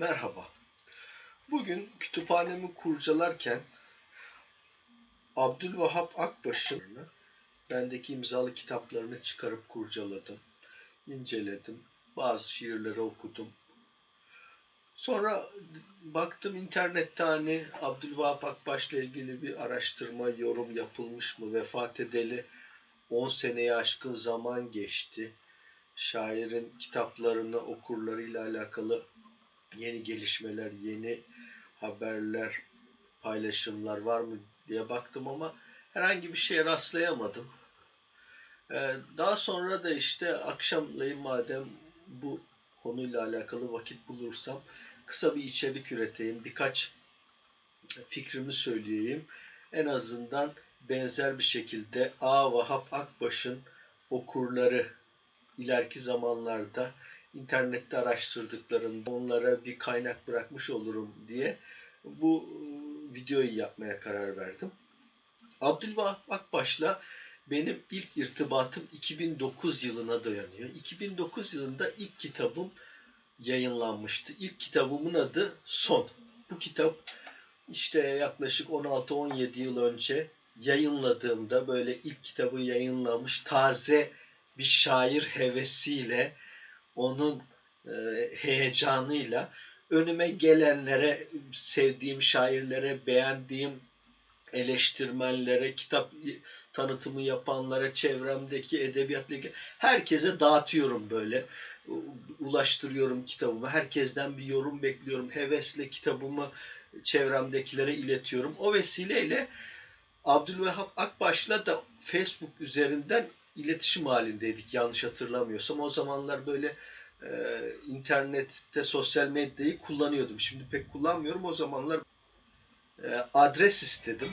Merhaba. Bugün kütüphanemi kurcalarken Abdülvahap Akbaş'ın bendeki imzalı kitaplarını çıkarıp kurcaladım, inceledim, bazı şiirleri okudum. Sonra baktım internette hani Abdülvahap Akbaş'la ilgili bir araştırma, yorum yapılmış mı? Vefat edeli 10 seneye aşkın zaman geçti. Şairin kitaplarını okurlarıyla alakalı yeni gelişmeler, yeni haberler, paylaşımlar var mı diye baktım ama herhangi bir şeye rastlayamadım. Ee, daha sonra da işte akşamleyin madem bu konuyla alakalı vakit bulursam kısa bir içerik üreteyim, birkaç fikrimi söyleyeyim. En azından benzer bir şekilde A. Vahap Akbaş'ın okurları ileriki zamanlarda internette araştırdıklarında onlara bir kaynak bırakmış olurum diye bu e, videoyu yapmaya karar verdim. Abdülvahap Akbaş'la benim ilk irtibatım 2009 yılına dayanıyor. 2009 yılında ilk kitabım yayınlanmıştı. İlk kitabımın adı Son. Bu kitap işte yaklaşık 16-17 yıl önce yayınladığımda böyle ilk kitabı yayınlamış taze bir şair hevesiyle onun e, heyecanıyla önüme gelenlere, sevdiğim şairlere, beğendiğim eleştirmenlere, kitap tanıtımı yapanlara, çevremdeki edebiyatla herkese dağıtıyorum böyle. Ulaştırıyorum kitabımı. Herkesten bir yorum bekliyorum. Hevesle kitabımı çevremdekilere iletiyorum. O vesileyle Abdülvehhab Akbaş'la da Facebook üzerinden iletişim halindeydik yanlış hatırlamıyorsam. O zamanlar böyle e, internette sosyal medyayı kullanıyordum. Şimdi pek kullanmıyorum. O zamanlar e, adres istedim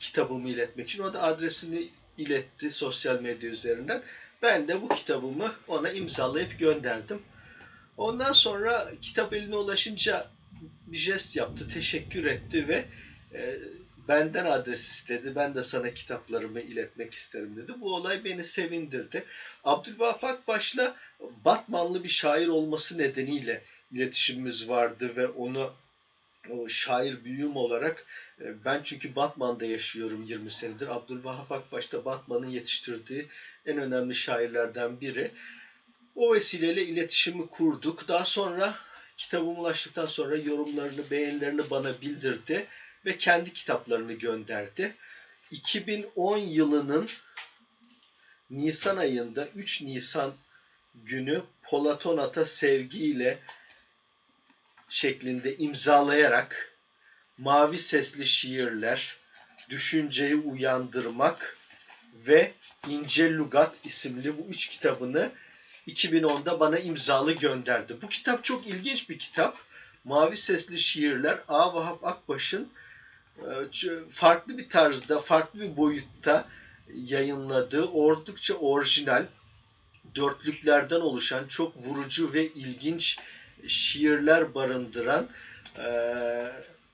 kitabımı iletmek için. O da adresini iletti sosyal medya üzerinden. Ben de bu kitabımı ona imzalayıp gönderdim. Ondan sonra kitap eline ulaşınca bir jest yaptı, teşekkür etti ve e, benden adres istedi. Ben de sana kitaplarımı iletmek isterim dedi. Bu olay beni sevindirdi. Abdülvahap Akbaş'la Batmanlı bir şair olması nedeniyle iletişimimiz vardı ve onu o şair büyüğüm olarak e, ben çünkü Batman'da yaşıyorum 20 senedir. Abdülvahap Akbaş da Batman'ın yetiştirdiği en önemli şairlerden biri. O vesileyle iletişimi kurduk. Daha sonra kitabım ulaştıktan sonra yorumlarını, beğenilerini bana bildirdi ve kendi kitaplarını gönderdi. 2010 yılının Nisan ayında 3 Nisan günü Polatonat'a sevgiyle şeklinde imzalayarak mavi sesli şiirler, düşünceyi uyandırmak ve İnce Lugat isimli bu üç kitabını 2010'da bana imzalı gönderdi. Bu kitap çok ilginç bir kitap. Mavi Sesli Şiirler A. Vahap Akbaş'ın farklı bir tarzda, farklı bir boyutta yayınladığı oldukça orijinal dörtlüklerden oluşan çok vurucu ve ilginç şiirler barındıran e,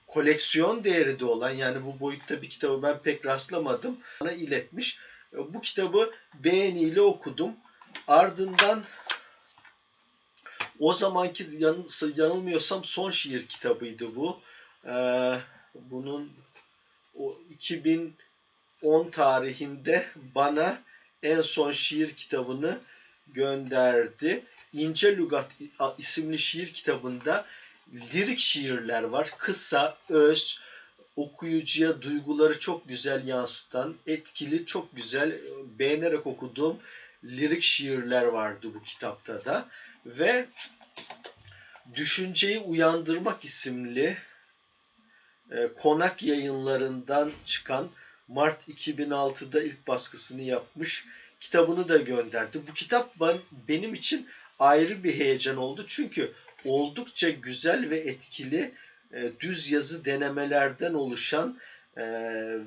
koleksiyon değeri de olan yani bu boyutta bir kitabı ben pek rastlamadım. Bana iletmiş. Bu kitabı beğeniyle okudum. Ardından o zamanki yanılmıyorsam son şiir kitabıydı bu. Ee, bunun o 2010 tarihinde bana en son şiir kitabını gönderdi. İnce Lugat isimli şiir kitabında lirik şiirler var. Kısa, öz, okuyucuya duyguları çok güzel yansıtan, etkili, çok güzel, beğenerek okuduğum lirik şiirler vardı bu kitapta da. Ve Düşünceyi Uyandırmak isimli e, konak yayınlarından çıkan Mart 2006'da ilk baskısını yapmış kitabını da gönderdi. Bu kitap ben, benim için ayrı bir heyecan oldu. Çünkü oldukça güzel ve etkili e, düz yazı denemelerden oluşan e,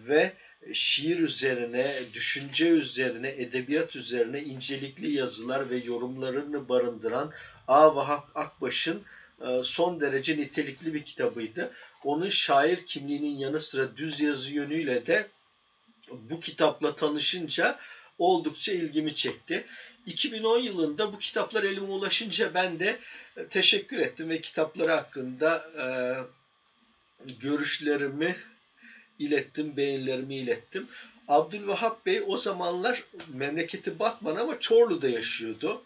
ve şiir üzerine, düşünce üzerine, edebiyat üzerine incelikli yazılar ve yorumlarını barındıran A. Vahap Akbaş'ın son derece nitelikli bir kitabıydı. Onun şair kimliğinin yanı sıra düz yazı yönüyle de bu kitapla tanışınca oldukça ilgimi çekti. 2010 yılında bu kitaplar elime ulaşınca ben de e, teşekkür ettim ve kitapları hakkında e, görüşlerimi ilettim, beğenilerimi ilettim. Abdülvahap Bey o zamanlar memleketi Batman ama Çorlu'da yaşıyordu.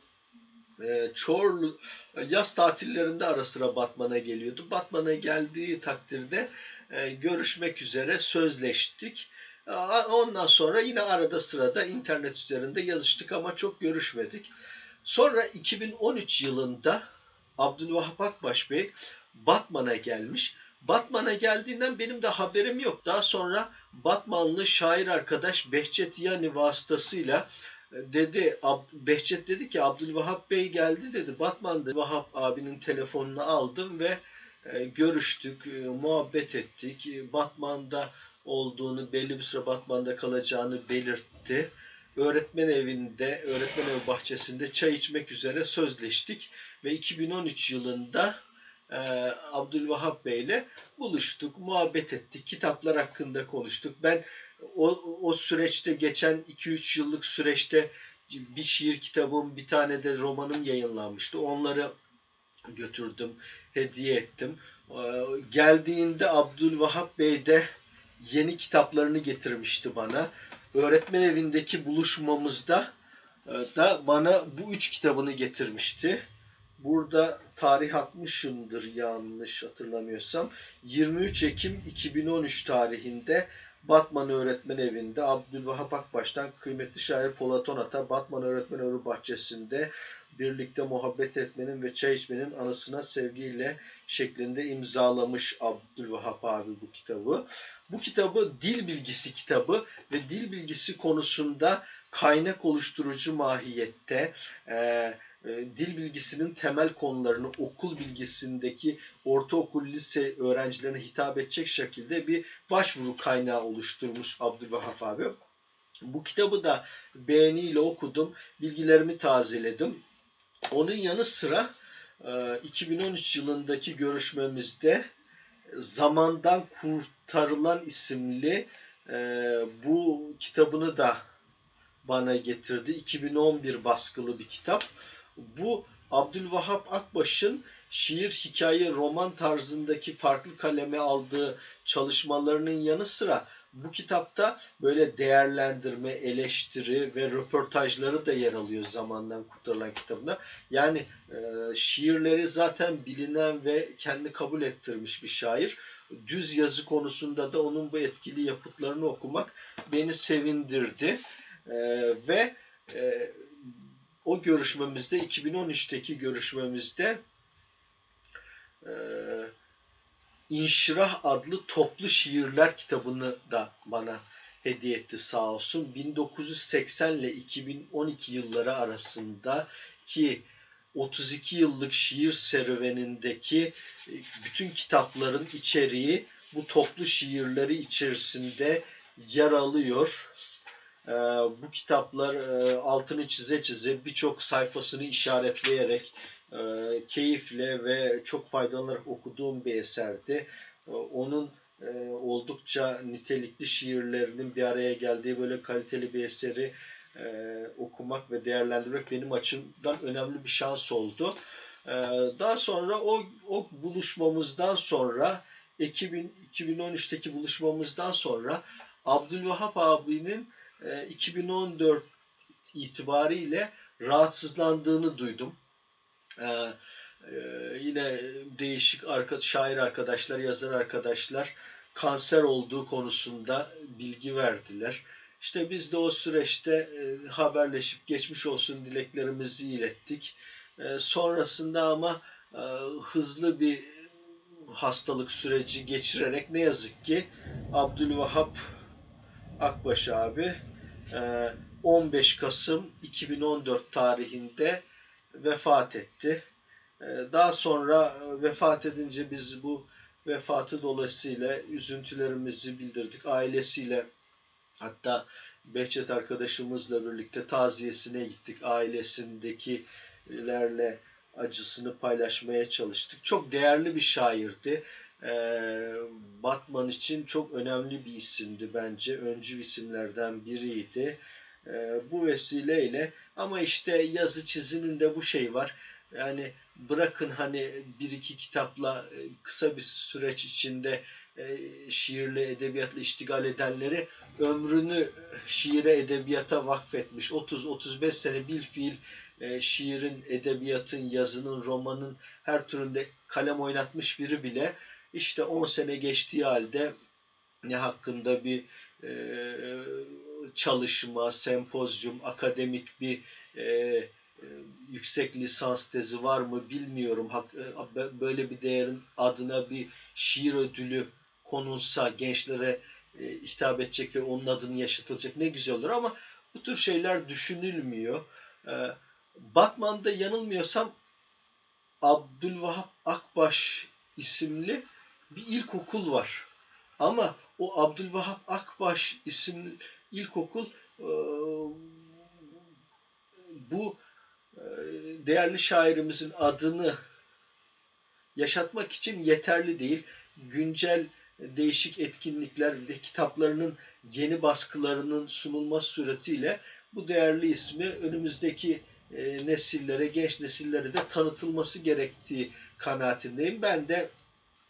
E, Çorlu yaz tatillerinde ara sıra Batman'a geliyordu. Batman'a geldiği takdirde e, görüşmek üzere sözleştik. Ondan sonra yine arada sırada internet üzerinde yazıştık ama çok görüşmedik. Sonra 2013 yılında Abdülvahap Akbaş Bey Batman'a gelmiş. Batman'a geldiğinden benim de haberim yok. Daha sonra Batmanlı şair arkadaş Behçet Yani vasıtasıyla e, dedi Behçet dedi ki Abdülvahap Bey geldi dedi. Batman'da Vahap abinin telefonunu aldım ve e, görüştük, e, muhabbet ettik. Batman'da olduğunu, belli bir süre Batman'da kalacağını belirtti. Öğretmen evinde, öğretmen evi bahçesinde çay içmek üzere sözleştik ve 2013 yılında e, Abdülvahap Bey ile buluştuk, muhabbet ettik, kitaplar hakkında konuştuk. Ben o, o süreçte geçen 2-3 yıllık süreçte bir şiir kitabım, bir tane de romanım yayınlanmıştı. Onları götürdüm, hediye ettim. Ee, geldiğinde Abdülvahap Bey de yeni kitaplarını getirmişti bana. Öğretmen evindeki buluşmamızda e, da bana bu üç kitabını getirmişti. Burada tarih atmışımdır yanlış hatırlamıyorsam. 23 Ekim 2013 tarihinde Batman Öğretmen Evi'nde Abdülvahap Akbaş'tan kıymetli şair Polat Onat'a Batman Öğretmen Evi bahçesinde birlikte muhabbet etmenin ve çay içmenin anısına sevgiyle şeklinde imzalamış Abdülvahap abi bu kitabı. Bu kitabı dil bilgisi kitabı ve dil bilgisi konusunda kaynak oluşturucu mahiyette e, e, dil bilgisinin temel konularını okul bilgisindeki ortaokul lise öğrencilerine hitap edecek şekilde bir başvuru kaynağı oluşturmuş Abdülvahap abi. Bu kitabı da beğeniyle okudum, bilgilerimi tazeledim. Onun yanı sıra 2013 e, yılındaki görüşmemizde Zamandan Kurtarılan isimli e, bu kitabını da bana getirdi. 2011 baskılı bir kitap. Bu Abdülvahap Akbaş'ın şiir, hikaye, roman tarzındaki farklı kaleme aldığı çalışmalarının yanı sıra bu kitapta böyle değerlendirme, eleştiri ve röportajları da yer alıyor zamandan kurtarılan kitabında. Yani e, şiirleri zaten bilinen ve kendi kabul ettirmiş bir şair. Düz yazı konusunda da onun bu etkili yapıtlarını okumak beni sevindirdi. E, ve e, o görüşmemizde 2013'teki görüşmemizde e, İnşirah adlı toplu şiirler kitabını da bana hediye etti sağ olsun. 1980 ile 2012 yılları arasında ki 32 yıllık şiir serüvenindeki e, bütün kitapların içeriği bu toplu şiirleri içerisinde yer alıyor. Ee, bu kitaplar e, altını çize çize birçok sayfasını işaretleyerek e, keyifle ve çok faydalanarak okuduğum bir eserdi. E, onun e, oldukça nitelikli şiirlerinin bir araya geldiği böyle kaliteli bir eseri e, okumak ve değerlendirmek benim açımdan önemli bir şans oldu. E, daha sonra o, o buluşmamızdan sonra Ekim 2013'teki buluşmamızdan sonra Abdülvahap abinin e, 2014 itibariyle rahatsızlandığını duydum. Ee, e, yine değişik arka, şair arkadaşlar, yazar arkadaşlar kanser olduğu konusunda bilgi verdiler. İşte biz de o süreçte e, haberleşip geçmiş olsun dileklerimizi ilettik. E, sonrasında ama hızlı bir hastalık süreci geçirerek ne yazık ki Abdülvahap Akbaş abi 15 e, Kasım 2014 tarihinde vefat etti. Ee, daha sonra e, vefat edince biz bu vefatı dolayısıyla üzüntülerimizi bildirdik. Ailesiyle hatta Behçet arkadaşımızla birlikte taziyesine gittik. Ailesindekilerle acısını paylaşmaya çalıştık. Çok değerli bir şairdi. Ee, Batman için çok önemli bir isimdi bence. Öncü isimlerden biriydi. E, bu vesileyle ama işte yazı çizinin de bu şey var. Yani bırakın hani bir iki kitapla e, kısa bir süreç içinde e, şiirle edebiyatla iştigal edenleri ömrünü şiire edebiyata vakfetmiş 30-35 sene bil fiil e, şiirin, edebiyatın, yazının, romanın her türünde kalem oynatmış biri bile işte 10 sene geçtiği halde ne hakkında bir e, çalışma, sempozyum, akademik bir e, e, yüksek lisans tezi var mı bilmiyorum. E, böyle bir değerin adına bir şiir ödülü konulsa gençlere e, hitap edecek ve onun adını yaşatılacak ne güzel olur ama bu tür şeyler düşünülmüyor. Batman'da yanılmıyorsam Abdülvahap Akbaş isimli bir ilkokul var. Ama o Abdülvahap Akbaş isimli ilkokul e, bu e, değerli şairimizin adını yaşatmak için yeterli değil. Güncel değişik etkinlikler ve kitaplarının yeni baskılarının sunulması suretiyle bu değerli ismi önümüzdeki e, nesillere, genç nesillere de tanıtılması gerektiği kanaatindeyim. Ben de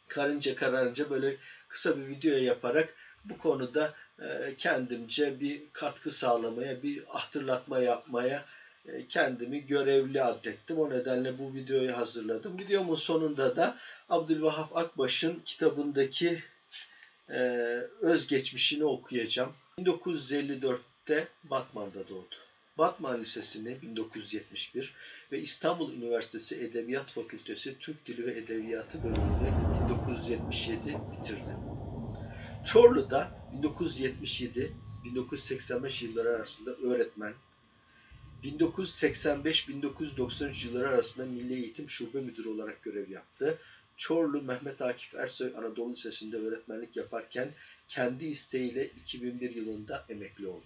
karınca kararınca böyle kısa bir video yaparak bu konuda e, kendimce bir katkı sağlamaya, bir hatırlatma yapmaya e, kendimi görevli addettim. O nedenle bu videoyu hazırladım. Videomun sonunda da Abdülvahap Akbaş'ın kitabındaki e, özgeçmişini okuyacağım. 1954'te Batman'da doğdu. Batman Lisesi'ni 1971 ve İstanbul Üniversitesi Edebiyat Fakültesi Türk Dili ve Edebiyatı bölümünü 1977 bitirdi. Çorlu'da 1977-1985 yılları arasında öğretmen, 1985-1993 yılları arasında Milli Eğitim Şube Müdürü olarak görev yaptı. Çorlu Mehmet Akif Ersoy Anadolu Lisesi'nde öğretmenlik yaparken kendi isteğiyle 2001 yılında emekli oldu.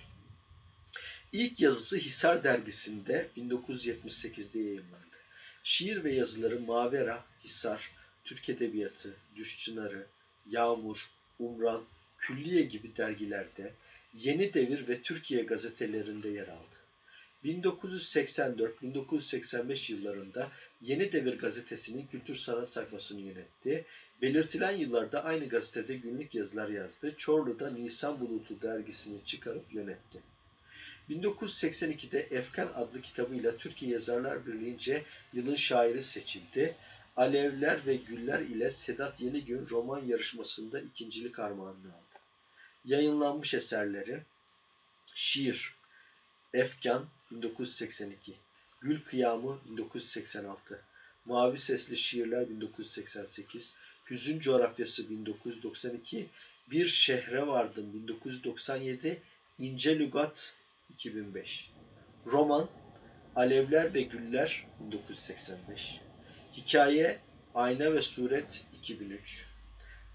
İlk yazısı Hisar dergisinde 1978'de yayınlandı. Şiir ve yazıları Mavera, Hisar, Türk Edebiyatı, Düş Çınarı, Yağmur, Umran, Külliye gibi dergilerde, Yeni Devir ve Türkiye gazetelerinde yer aldı. 1984-1985 yıllarında Yeni Devir gazetesinin kültür sanat sayfasını yönetti. Belirtilen yıllarda aynı gazetede günlük yazılar yazdı. Çorlu'da Nisan Bulutu dergisini çıkarıp yönetti. 1982'de Efkan adlı kitabıyla Türkiye Yazarlar Birliği'nce yılın şairi seçildi. Alevler ve Güller ile Sedat Yenigün roman yarışmasında ikincilik armağanını aldı. Yayınlanmış eserleri Şiir, Efkan 1982, Gül Kıyamı 1986, Mavi Sesli Şiirler 1988, Hüzün Coğrafyası 1992, Bir Şehre Vardım 1997, İnce Lügat 2005, Roman Alevler ve Güller 1985, Hikaye Ayna ve Suret 2003,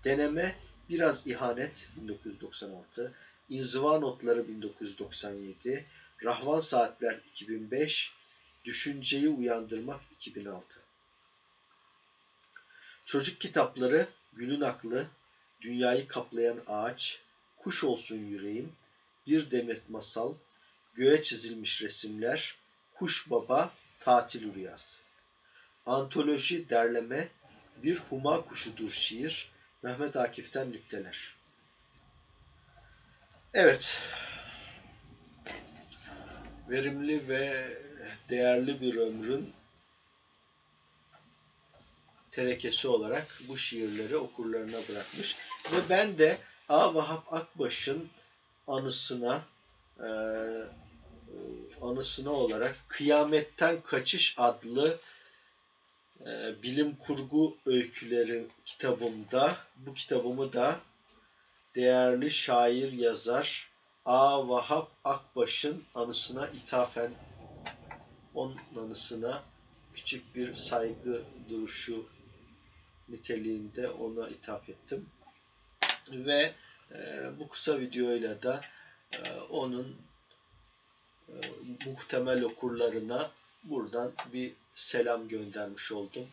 Deneme Biraz İhanet 1996, İnziva Notları 1997, Rahvan Saatler 2005, Düşünceyi Uyandırmak 2006. Çocuk kitapları Gülün Aklı, Dünyayı Kaplayan Ağaç, Kuş Olsun Yüreğim, Bir Demet Masal, Göğe Çizilmiş Resimler, Kuş Baba, Tatil Rüyası. Antoloji derleme, Bir Huma Kuşudur Şiir, Mehmet Akif'ten nükteler. Evet, verimli ve değerli bir ömrün terekesi olarak bu şiirleri okurlarına bırakmış. Ve ben de A. Vahap Akbaş'ın anısına e, anısına olarak Kıyametten Kaçış adlı e, bilim kurgu öyküleri kitabımda bu kitabımı da değerli şair yazar A. Vahap Akbaş'ın anısına ithafen onun anısına küçük bir saygı duruşu niteliğinde ona ithaf ettim. Ve e, bu kısa videoyla da e, onun e, muhtemel okurlarına buradan bir selam göndermiş oldum.